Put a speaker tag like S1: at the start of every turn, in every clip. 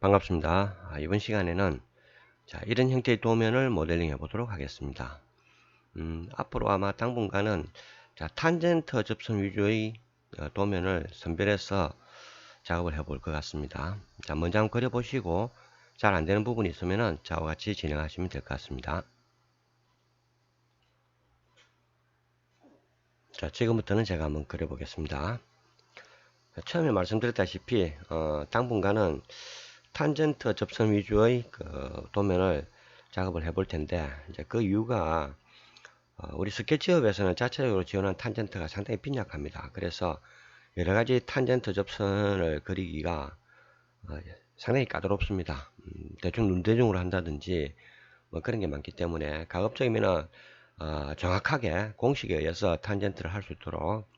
S1: 반갑습니다. 아, 이번 시간에는 자, 이런 형태의 도면을 모델링 해 보도록 하겠습니다. 음, 앞으로 아마 당분간은 자, 탄젠트 접선 위주의 어, 도면을 선별해서 작업을 해볼 것 같습니다. 자, 먼저 한번 그려 보시고 잘 안되는 부분이 있으면 자와 같이 진행하시면 될 것 같습니다. 자, 지금부터는 제가 한번 그려 보겠습니다. 처음에 말씀드렸다시피 어, 당분간은 탄젠트 접선 위주의 그 도면을 작업을 해볼 텐데 이제 그 이유가 어, 우리 스케치업에서는 자체적으로 지원한 탄젠트가 상당히 빈약합니다. 그래서 여러 가지 탄젠트 접선을 그리기가 어, 상당히 까다롭습니다. 음, 대충 눈대중으로 한다든지 뭐 그런 게 많기 때문에 가급적이면 어, 정확하게 공식에 의해서 탄젠트를 할 수 있도록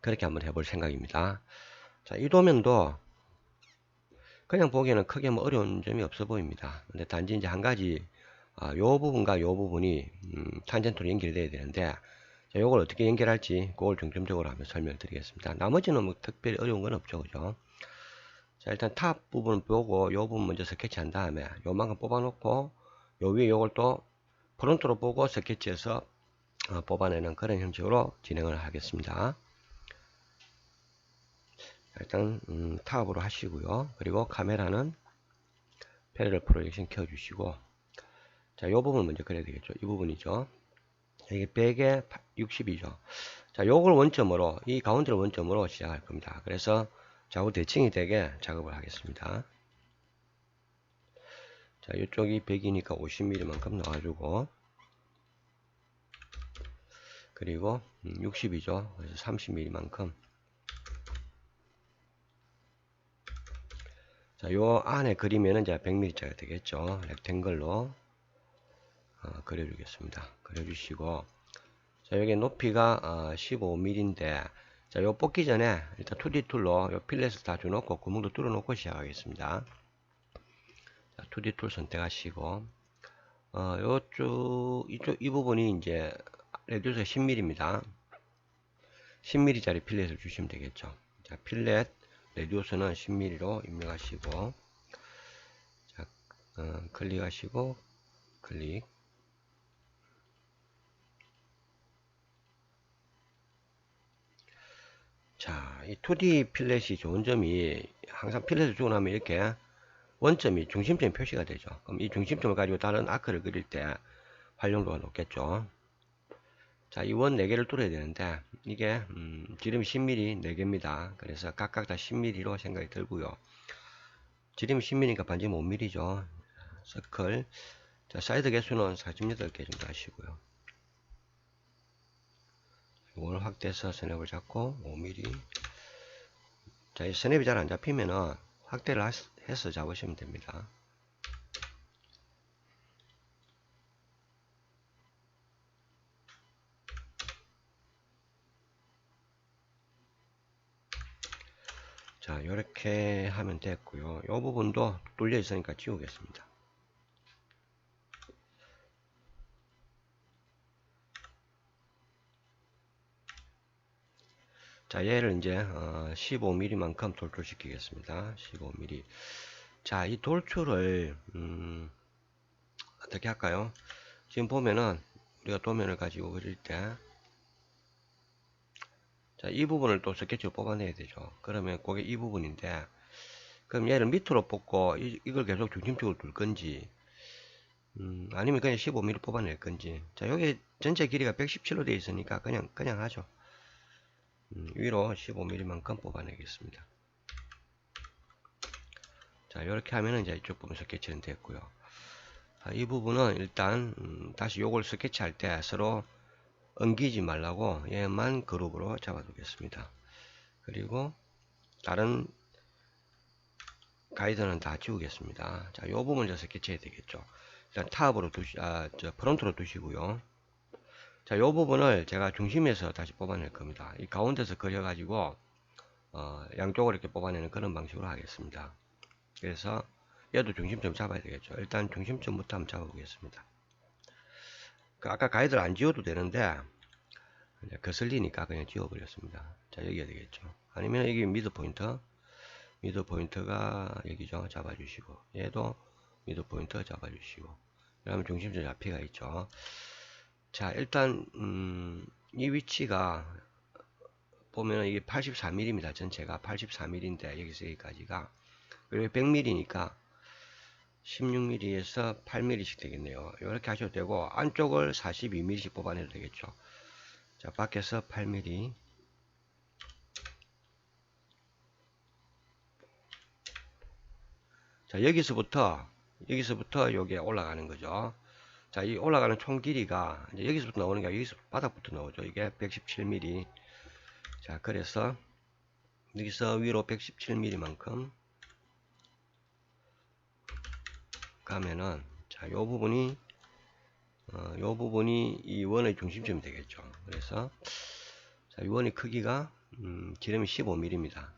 S1: 그렇게 한번 해볼 생각입니다. 자, 이 도면도 그냥 보기에는 크게 뭐 어려운 점이 없어 보입니다. 근데 단지 이제 한 가지 아, 요 부분과 요 부분이 음, 탄젠트로 연결돼야 되는데 자, 요걸 어떻게 연결할지 그걸 중점적으로 한번 설명드리겠습니다. 나머지는 뭐 특별히 어려운 건 없죠, 그죠? 자, 일단 탑 부분 보고 요 부분 먼저 스케치한 다음에 요만큼 뽑아 놓고 요 위에 요걸 또 프론트로 보고 스케치해서 어, 뽑아내는 그런 형식으로 진행을 하겠습니다. 일단 음, 탑으로 하시고요. 그리고 카메라는 패러럴 프로젝션 켜주시고 자, 이 부분 먼저 그려야 되겠죠. 이 부분이죠. 이게 100에 60이죠. 자, 요걸 원점으로 이 가운데를 원점으로 시작할 겁니다. 그래서 좌우 대칭이 되게 작업을 하겠습니다. 자, 이쪽이 100이니까 50mm만큼 넣어주고 그리고 60이죠. 음, 그래서 30mm만큼 자, 요 안에 그리면은 이제 100mm짜리 되겠죠. 렉탱글로 어, 그려주겠습니다. 그려주시고 자, 여기 높이가 어, 15mm인데 자, 요 뽑기 전에 일단 2D 툴로 요 필렛을 다 줘놓고 구멍도 뚫어놓고 시작하겠습니다. 자, 2D 툴 선택하시고 어, 요쪽 이쪽 이 부분이 이제 레듀서 10mm입니다. 10mm짜리 필렛을 주시면 되겠죠. 자, 필렛 레디오스는 10mm로 입력하시고 자, 어, 클릭하시고 클릭 자, 이 2D 필렛이 좋은 점이 항상 필렛을 주고 나면 이렇게 원점이 중심점이 표시가 되죠. 그럼 이 중심점을 가지고 다른 아크를 그릴 때 활용도가 높겠죠. 자, 이 원 4개를 뚫어야 되는데 이게 음, 지름이 10mm 4개입니다. 그래서 각각 다 10mm로 생각이 들고요. 지름이 10mm니까 반지 5mm죠. 서클. 자, 사이드 개수는 48개 정도 하시고요. 이걸 확대해서 스냅을 잡고 5mm. 자, 이 스냅이 잘 안 잡히면은 확대를 해서 잡으시면 됩니다. 자 이렇게 하면 됐고요. 이 부분도 뚫려 있으니까 지우겠습니다. 자 얘를 이제 어, 15mm 만큼 돌출시키겠습니다. 15mm 자 이 돌출을 음, 어떻게 할까요? 지금 보면은 우리가 도면을 가지고 그릴 때 자, 이 부분을 또 스케치로 뽑아내야 되죠. 그러면 그게 이 부분인데, 그럼 얘를 밑으로 뽑고 이, 이걸 계속 중심적으로 둘 건지, 음, 아니면 그냥 15mm 뽑아낼 건지. 자, 여기 전체 길이가 117로 되어 있으니까 그냥, 그냥 하죠. 음, 위로 15mm만큼 뽑아내겠습니다. 자, 이렇게 하면은 이제 이쪽 부분 스케치는 됐고요. 자, 이 부분은 일단, 음, 다시 요걸 스케치할 때 서로 엉기지 말라고 얘만 그룹으로 잡아두겠습니다. 그리고 다른 가이드는 다 지우겠습니다. 자, 요 부분 저 스케치해야 되겠죠. 일단 탑으로 두시, 아, 저 프론트로 두시고요. 자, 요 부분을 제가 중심에서 다시 뽑아낼 겁니다. 이 가운데서 그려가지고, 어, 양쪽으로 이렇게 뽑아내는 그런 방식으로 하겠습니다. 그래서 얘도 중심점 잡아야 되겠죠. 일단 중심점부터 한번 잡아보겠습니다. 그 아까 가이드를 안 지워도 되는데 거슬리니까 그냥 지워버렸습니다. 자 여기가 되겠죠. 아니면 여기 미드 포인트 미드 포인트가 여기죠. 잡아주시고 얘도 미드 포인트 잡아주시고 그러면 중심점 잡히가 있죠. 자 일단 음, 이 위치가 보면 이게 84mm입니다. 전체가 84mm인데 여기서 여기까지가 그리고 100mm니까 16mm에서 8mm씩 되겠네요. 이렇게 하셔도 되고 안쪽을 42mm씩 뽑아내도 되겠죠. 자 밖에서 8mm 자 여기서부터 여기서부터 여기에 올라가는 거죠. 자 이 올라가는 총 길이가 이제 여기서부터 나오는 게 여기서 바닥부터 나오죠. 이게 117mm 자 그래서 여기서 위로 117mm만큼 가면은 자 요 부분이 어, 요 부분이 이 원의 중심점이 되겠죠. 그래서 자, 이 원의 크기가 음, 지름이 15mm입니다.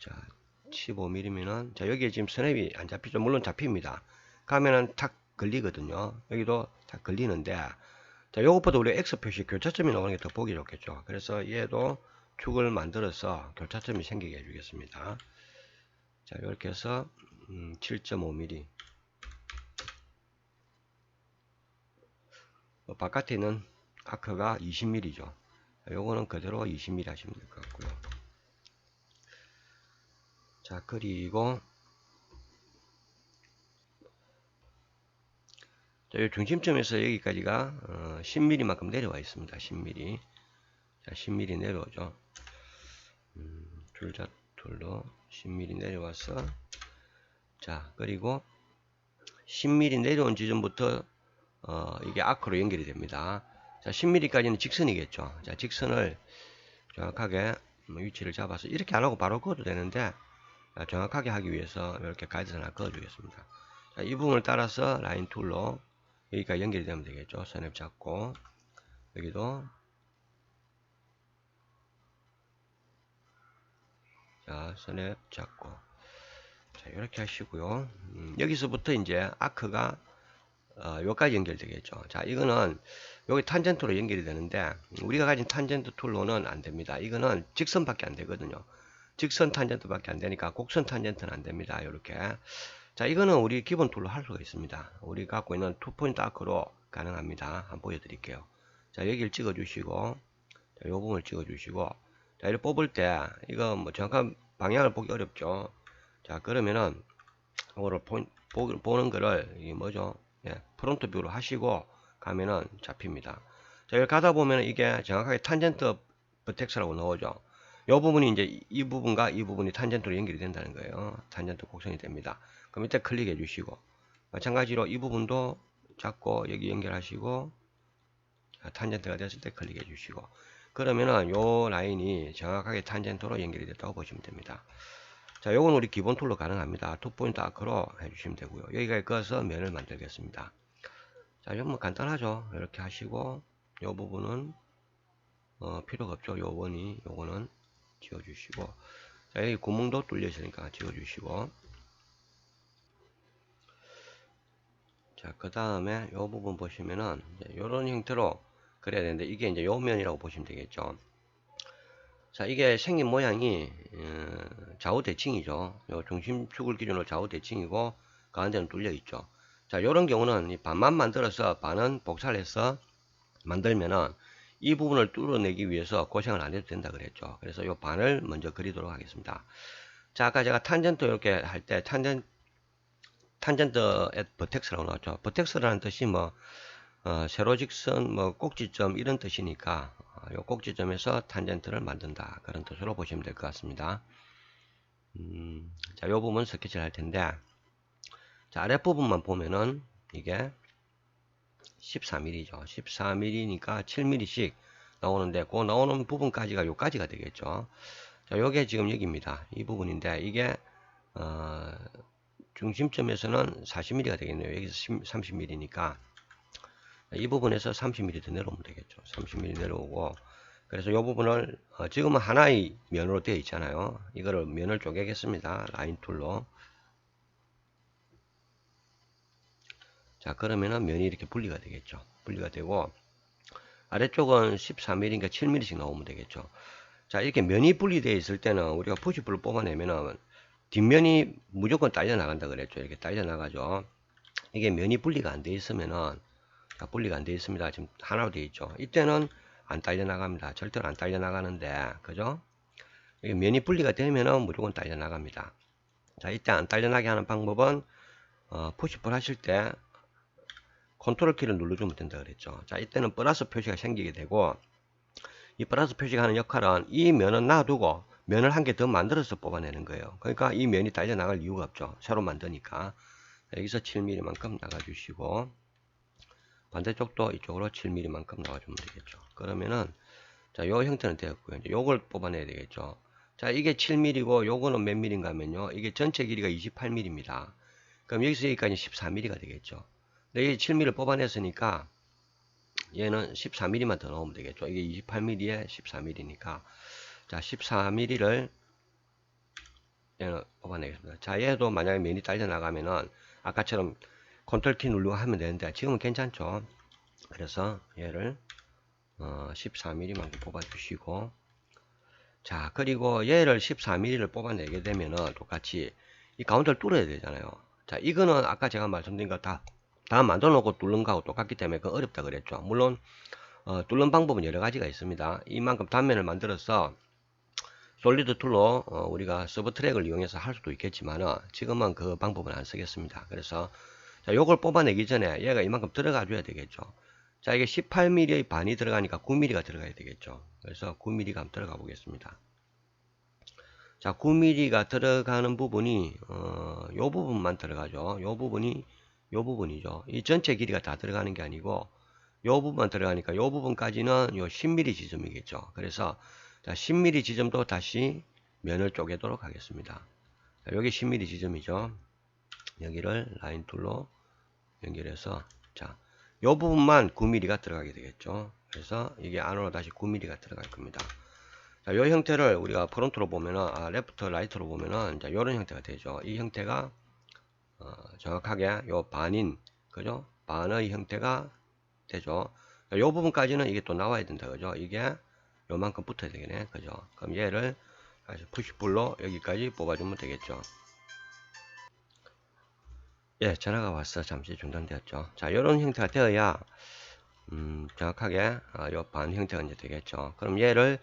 S1: 자, 15mm면은 자 여기에 지금 스냅이 안 잡히죠. 물론 잡힙니다. 가면은 탁 걸리거든요. 여기도 탁 걸리는데 자 요것보다 우리 X 표시 교차점이 나오는 게 더 보기 좋겠죠. 그래서 얘도 축을 만들어서 교차점이 생기게 해주겠습니다. 자 이렇게 해서 음, 7.5mm 바깥에 있는 아크가 20mm죠. 요거는 그대로 20mm 하시면 될 것 같고요. 자, 그리고 자, 요 중심점에서 여기까지가 어, 10mm만큼 내려와 있습니다. 10mm. 자, 10mm 내려오죠. 음, 줄자 툴로 10mm 내려와서 자, 그리고 10mm 내려온 지점부터 어, 이게 아크로 연결이 됩니다. 자, 10mm까지는 직선이겠죠. 자, 직선을 정확하게 뭐 위치를 잡아서 이렇게 안 하고 바로 그어도 되는데 자, 정확하게 하기 위해서 이렇게 가이드선 하나 그어주겠습니다. 자, 이 부분을 따라서 라인 툴로 여기가 연결이 되면 되겠죠. 선앱 잡고 여기도 자, 선앱 잡고 자, 이렇게 하시고요. 음, 여기서부터 이제 아크가 어, 여기까지 연결되겠죠. 자, 이거는 여기 탄젠트로 연결이 되는데 우리가 가진 탄젠트 툴로는 안 됩니다. 이거는 직선밖에 안 되거든요. 직선 탄젠트밖에 안 되니까 곡선 탄젠트는 안 됩니다. 이렇게. 자, 이거는 우리 기본 툴로 할 수가 있습니다. 우리 갖고 있는 투 포인트 아크로 가능합니다. 한번 보여드릴게요. 자, 여기를 찍어주시고, 자, 요 부분을 찍어주시고, 자, 이를 뽑을 때, 이거 뭐 정확한 방향을 보기 어렵죠. 자, 그러면은, 이거를 보, 보, 보는 거를, 이게 뭐죠? 예, 프론트 뷰로 하시고 가면은 잡힙니다. 자, 여기 가다 보면 이게 정확하게 탄젠트 버텍스라고 나오죠. 이 부분이 이제 이- 이 부분과 이 부분이 탄젠트로 연결이 된다는 거예요. 탄젠트 곡선이 됩니다. 그럼 이때 클릭해 주시고 마찬가지로 이 부분도 잡고 여기 연결하시고 자, 탄젠트가 됐을 때 클릭해 주시고 그러면은 요 라인이 정확하게 탄젠트로 연결이 됐다고 보시면 됩니다. 자, 요건 우리 기본 툴로 가능합니다. 투 포인트 아크로 해주시면 되고요. 여기가 그어서 면을 만들겠습니다. 자, 이건 뭐 간단하죠. 이렇게 하시고 요 부분은 어, 필요가 없죠. 요 원이 요거는 지워주시고 자, 여기 구멍도 뚫려 있으니까 지워주시고 자, 그 다음에 요 부분 보시면은 요런 형태로 그래야 되는데 이게 이제 요 면이라고 보시면 되겠죠. 자, 이게 생긴 모양이 어, 좌우 대칭이죠. 요 중심축을 기준으로 좌우 대칭이고 가운데는 뚫려 있죠. 자, 요런 경우는 이 반만 만들어서 반은 복사해서 만들면은 이 부분을 뚫어내기 위해서 고생을 안 해도 된다 그랬죠. 그래서 요 반을 먼저 그리도록 하겠습니다. 자, 아까 제가 탄젠트 이렇게 할 때 탄젠 탄젠트 앳 버텍스라고 나왔죠. 버텍스라는 뜻이 뭐 어, 세로직선, 뭐 꼭지점 이런 뜻이니까 어, 요 꼭지점에서 탄젠트를 만든다 그런 뜻으로 보시면 될 것 같습니다. 음, 자, 요 부분 스케치를 할 텐데 자, 아랫부분만 보면은 이게 14mm죠. 14mm니까 7mm씩 나오는데 그 나오는 부분까지가 요까지가 되겠죠. 자, 요게 지금 여기입니다. 이 부분인데 이게 어, 중심점에서는 40mm가 되겠네요. 여기서 30mm니까 이 부분에서 30mm 더 내려오면 되겠죠. 30mm 내려오고 그래서 이 부분을 어, 지금은 하나의 면으로 되어 있잖아요. 이거를 면을 쪼개겠습니다. 라인 툴로 자 그러면은 면이 이렇게 분리가 되겠죠. 분리가 되고 아래쪽은 14mm인가 7mm씩 나오면 되겠죠. 자 이렇게 면이 분리되어 있을 때는 우리가 푸시풀을 뽑아내면은 뒷면이 무조건 딸려 나간다 그랬죠. 이렇게 딸려 나가죠. 이게 면이 분리가 안 돼 있으면은 자, 분리가 안돼 있습니다. 지금 하나로 되어 있죠. 이때는 안 딸려 나갑니다. 절대로 안 딸려 나가는데 그죠? 이게 면이 분리가 되면은 무조건 딸려 나갑니다. 자, 이때 안 딸려 나게 하는 방법은 어, 푸시풀 하실 때 컨트롤 키를 눌러주면 된다 그랬죠. 자, 이때는 플러스 표시가 생기게 되고 이 플러스 표시가 하는 역할은 이 면은 놔두고 면을 한 개 더 만들어서 뽑아내는 거예요. 그러니까 이 면이 딸려 나갈 이유가 없죠. 새로 만드니까. 여기서 7mm만큼 나가주시고 반대쪽도 이쪽으로 7mm만큼 나와주면 되겠죠. 그러면은 자, 요 형태는 되었고요. 이제 요걸 뽑아내야 되겠죠. 자, 이게 7mm고 요거는 몇 mm인가 하면요. 이게 전체 길이가 28mm입니다. 그럼 여기서 여기까지 14mm가 되겠죠. 근데 이 7mm 뽑아냈으니까 얘는 14mm만 더 넣으면 되겠죠. 이게 28mm에 14mm니까 자 14mm를 얘는 뽑아내겠습니다. 자 얘도 만약에 면이 딸려 나가면은 아까처럼 컨트롤 키 누르고 하면 되는데 지금은 괜찮죠. 그래서 얘를 어, 14mm만 뽑아주시고 자 그리고 얘를 14mm를 뽑아내게 되면은 똑같이 이 가운데를 뚫어야 되잖아요. 자 이거는 아까 제가 말씀드린 거다 다 만들어 놓고 뚫는 거하고 똑같기 때문에 그 어렵다 그랬죠. 물론 어, 뚫는 방법은 여러 가지가 있습니다. 이만큼 단면을 만들어서 솔리드 툴로 어, 우리가 서브 트랙을 이용해서 할 수도 있겠지만 지금은 그 방법은 안 쓰겠습니다. 그래서 자, 요걸 뽑아내기 전에 얘가 이만큼 들어가 줘야 되겠죠. 자, 이게 18mm의 반이 들어가니까 9mm가 들어가야 되겠죠. 그래서 9mm가 한번 들어가 보겠습니다. 자, 9mm가 들어가는 부분이 어, 요 부분만 들어가죠. 요 부분이 요 부분이죠. 이 전체 길이가 다 들어가는 게 아니고 요 부분만 들어가니까 요 부분까지는 요 10mm 지점이겠죠. 그래서 자, 10mm 지점도 다시 면을 쪼개도록 하겠습니다. 자, 여기 10mm 지점이죠. 여기를 라인 툴로 연결해서 자, 요 부분만 9mm가 들어가게 되겠죠. 그래서 이게 안으로 다시 9mm가 들어갈 겁니다. 자, 요 형태를 우리가 프론트로 보면은 아, 레프트 라이트로 보면은 자, 요런 형태가 되죠. 이 형태가 어, 정확하게 요 반인 그죠? 반의 형태가 되죠. 요 부분까지는 이게 또 나와야 된다 그죠? 이게 요만큼 붙어야 되겠네 그죠? 그럼 얘를 다시 푸시불로 여기까지 뽑아주면 되겠죠. 예, 전화가 왔어. 잠시 중단되었죠. 자, 요런 형태가 되어야 음, 정확하게 어, 요반 형태가 이제 되겠죠. 그럼 얘를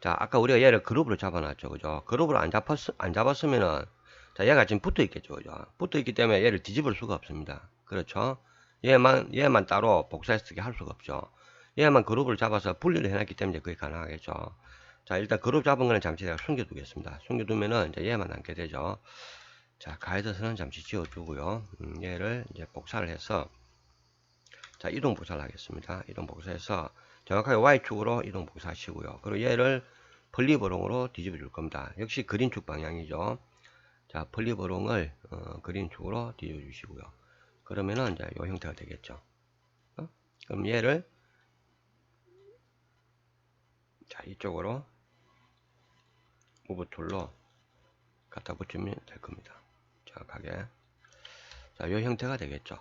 S1: 자, 아까 우리가 얘를 그룹으로 잡아놨죠. 그죠? 그룹으로 안 잡았, 안 잡았으면은 자, 얘가 지금 붙어 있겠죠. 그죠? 붙어 있기 때문에 얘를 뒤집을 수가 없습니다. 그렇죠? 얘만, 얘만 따로 복사해서 쓰게 할 수가 없죠. 얘만 그룹을 잡아서 분리를 해놨기 때문에 그게 가능하겠죠. 자, 일단 그룹 잡은 거는 잠시 제가 숨겨두겠습니다. 숨겨두면은 이제 얘만 남게 되죠. 자, 가이드선은 잠시 지워주고요. 음, 얘를 이제 복사를 해서 자, 이동 복사를 하겠습니다. 이동 복사해서 정확하게 Y축으로 이동 복사하시고요. 그리고 얘를 폴리버롱으로 뒤집어 줄 겁니다. 역시 그린축 방향이죠. 자, 폴리버롱을 어, 그린축으로 뒤집어 주시고요. 그러면은 이제 이 형태가 되겠죠. 어? 그럼 얘를 자, 이쪽으로 무브 툴로 갖다 붙이면 될 겁니다. 정확하게. 자, 이 형태가 되겠죠.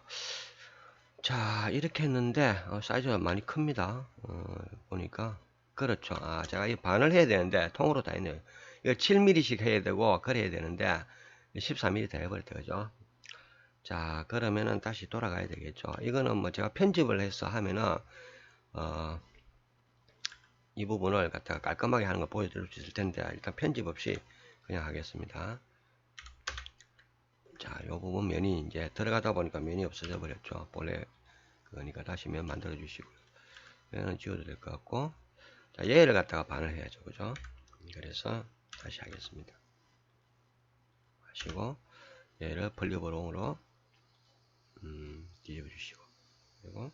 S1: 자, 이렇게 했는데, 어, 사이즈가 많이 큽니다. 어, 보니까. 그렇죠. 아, 제가 이 반을 해야 되는데, 통으로 다 했네요. 이걸 7mm씩 해야 되고, 그래야 되는데, 14mm 다 해버렸다, 그죠? 자, 그러면은 다시 돌아가야 되겠죠. 이거는 뭐 제가 편집을 해서 하면은, 어, 이 부분을 갖다가 깔끔하게 하는 거 보여드릴 수 있을 텐데, 일단 편집 없이 그냥 하겠습니다. 자, 요 부분 면이 이제 들어가다 보니까 면이 없어져 버렸죠. 본래 그러니까 다시 면 만들어 주시고요. 면은 지워도 될 것 같고, 자, 얘를 갖다가 반을 해야죠. 그죠? 그래서 다시 하겠습니다. 하시고, 얘를 폴리버롱으로 음, 뒤집어 주시고, 그리고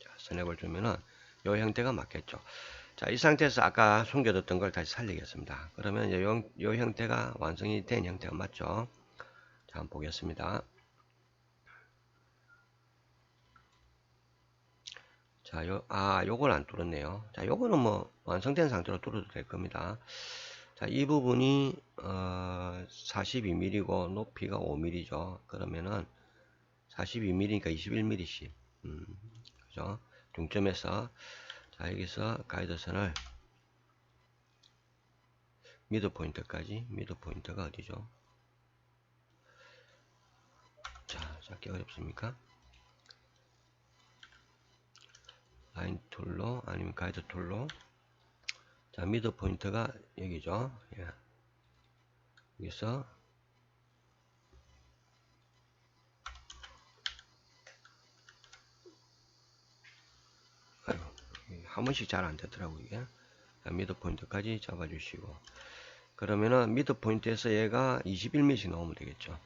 S1: 자, 스냅을 주면은 요 형태가 맞겠죠. 자, 이 상태에서 아까 숨겨뒀던 걸 다시 살리겠습니다. 그러면 요, 요 형태가 완성이 된 형태가 맞죠? 자, 한번 보겠습니다. 자, 요, 아, 요걸 안 뚫었네요. 자, 요거는 뭐, 완성된 상태로 뚫어도 될 겁니다. 자, 이 부분이, 어, 42mm고, 높이가 5mm죠. 그러면은, 42mm니까 21mm씩. 음, 그죠? 중점에서 자 여기서 가이드선을 미드 포인트까지 미드 포인트가 어디죠? 자, 찾기 어렵습니까? 라인 툴로 아니면 가이드 툴로 자 미드 포인트가 여기죠 예. 여기서 아이고, 한 번씩 잘 안 되더라고 이게. 자, 미드 포인트까지 잡아주시고. 그러면은 미드 포인트에서 얘가 21m씩 나오면 되겠죠.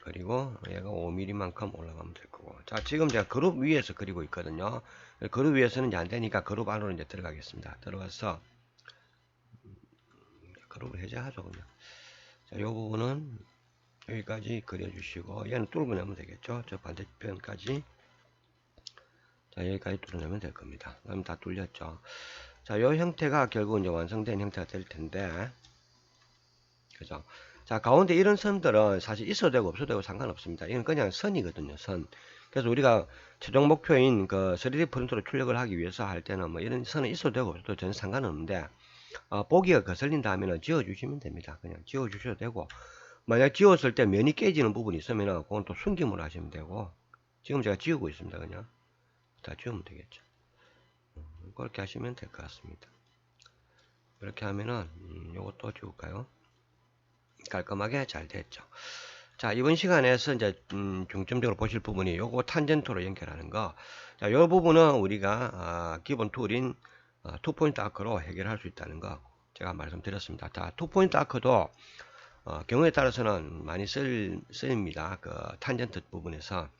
S1: 그리고 얘가 5mm만큼 올라가면 될 거고. 자 지금 제가 그룹 위에서 그리고 있거든요. 그룹 위에서는 이제 안 되니까 그룹 안으로 이제 들어가겠습니다. 들어가서 음, 그룹을 해제하죠 그냥 자 요 부분은 여기까지 그려주시고 얘는 뚫어내면 되겠죠? 저 반대편까지. 자 여기까지 뚫어내면 될 겁니다. 그럼 다 뚫렸죠? 자요 형태가 결국 이제 완성된 형태가 될 텐데. 그죠? 자, 가운데 이런 선들은 사실 있어도 되고 없어도 되고 상관없습니다. 이건 그냥 선이거든요, 선. 그래서 우리가 최종 목표인 그 3D 프린터로 출력을 하기 위해서 할 때는 뭐 이런 선은 있어도 되고 없어도 전혀 상관없는데, 어, 보기가 거슬린다 하면은 지워주시면 됩니다. 그냥 지워주셔도 되고, 만약 지웠을 때 면이 깨지는 부분이 있으면은 그건 또 숨김으로 하시면 되고, 지금 제가 지우고 있습니다, 그냥. 다 지우면 되겠죠. 음, 그렇게 하시면 될 것 같습니다. 이렇게 하면은, 음, 요것도 지울까요? 깔끔하게 잘 됐죠. 자, 이번 시간에서 이제 음, 중점적으로 보실 부분이 요거 탄젠토로 연결하는 거. 자, 요 부분은 우리가 아, 기본 툴인 아, 투포인트 아크로 해결할 수 있다는 거 제가 말씀드렸습니다. 자, 투포인트 아크도 어, 경우에 따라서는 많이 쓸, 쓰입니다. 그 탄젠트 부분에서.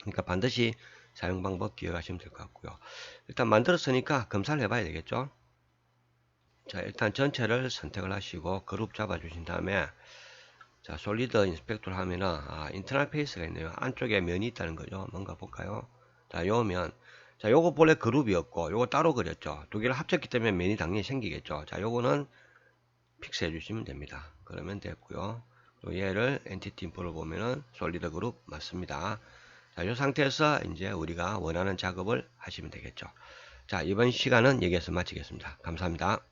S1: 그러니까 반드시 사용 방법 기억하시면 될 것 같고요. 일단 만들었으니까 검사를 해봐야 되겠죠. 자 일단 전체를 선택을 하시고 그룹 잡아 주신 다음에 자 솔리드 인스펙터를 하면은 아, 인터널 페이스가 있네요 안쪽에 면이 있다는 거죠 뭔가 볼까요 자 요면 자 요거 본래 그룹이었고 요거 따로 그렸죠 두 개를 합쳤기 때문에 면이 당연히 생기겠죠 자 요거는 픽스해 주시면 됩니다. 그러면 됐고요. 또 얘를 엔티티 인포를 보면은 솔리드 그룹 맞습니다. 자요 상태에서 이제 우리가 원하는 작업을 하시면 되겠죠. 자 이번 시간은 여기에서 마치겠습니다. 감사합니다